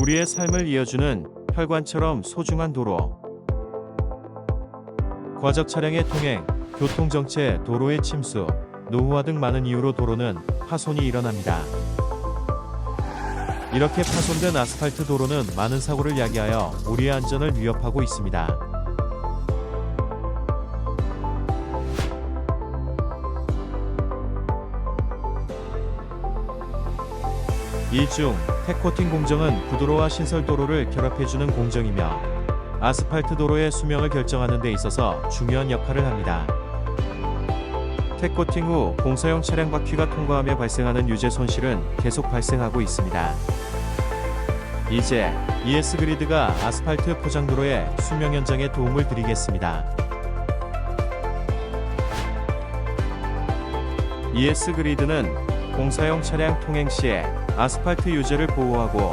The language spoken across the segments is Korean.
우리의 삶을 이어주는 혈관처럼 소중한 도로. 과적 차량의 통행, 교통정체, 도로의 침수, 노후화 등 많은 이유로 도로는 파손이 일어납니다. 이렇게 파손된 아스팔트 도로는 많은 사고를 야기하여 우리의 안전을 위협하고 있습니다. 이중 테코팅 공정은 구도로와 신설 도로를 결합해주는 공정이며 아스팔트 도로의 수명을 결정하는 데 있어서 중요한 역할을 합니다. 테코팅 후 공사용 차량 바퀴가 통과하며 발생하는 유재 손실은 계속 발생하고 있습니다. 이제 ES 그리드가 아스팔트 포장도로의 수명 연장에 도움을 드리겠습니다. ES 그리드는 공사용 차량 통행 시에 아스팔트 유재를 보호하고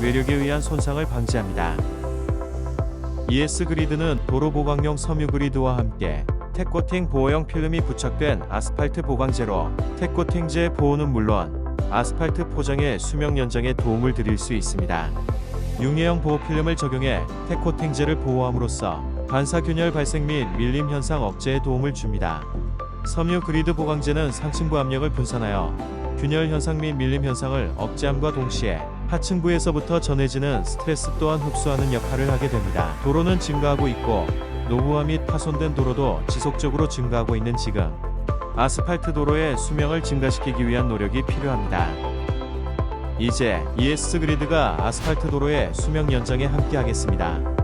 외력에 의한 손상을 방지합니다. ES 그리드는 도로 보강용 섬유 그리드와 함께 테코팅 보호형 필름이 부착된 아스팔트 보강제로 테코팅제 보호는 물론 아스팔트 포장의 수명 연장에 도움을 드릴 수 있습니다. 융해형 보호 필름을 적용해 테코팅제를 보호함으로써 반사균열 발생 및 밀림 현상 억제에 도움을 줍니다. 섬유 그리드 보강제는 상층부 압력을 분산하여 균열 현상 및 밀림 현상을 억제함과 동시에 하층부에서부터 전해지는 스트레스 또한 흡수하는 역할을 하게 됩니다. 도로는 증가하고 있고 노후화 및 파손된 도로도 지속적으로 증가하고 있는 지금 아스팔트 도로의 수명을 증가시키기 위한 노력이 필요합니다. 이제 ES 그리드가 아스팔트 도로의 수명 연장에 함께하겠습니다.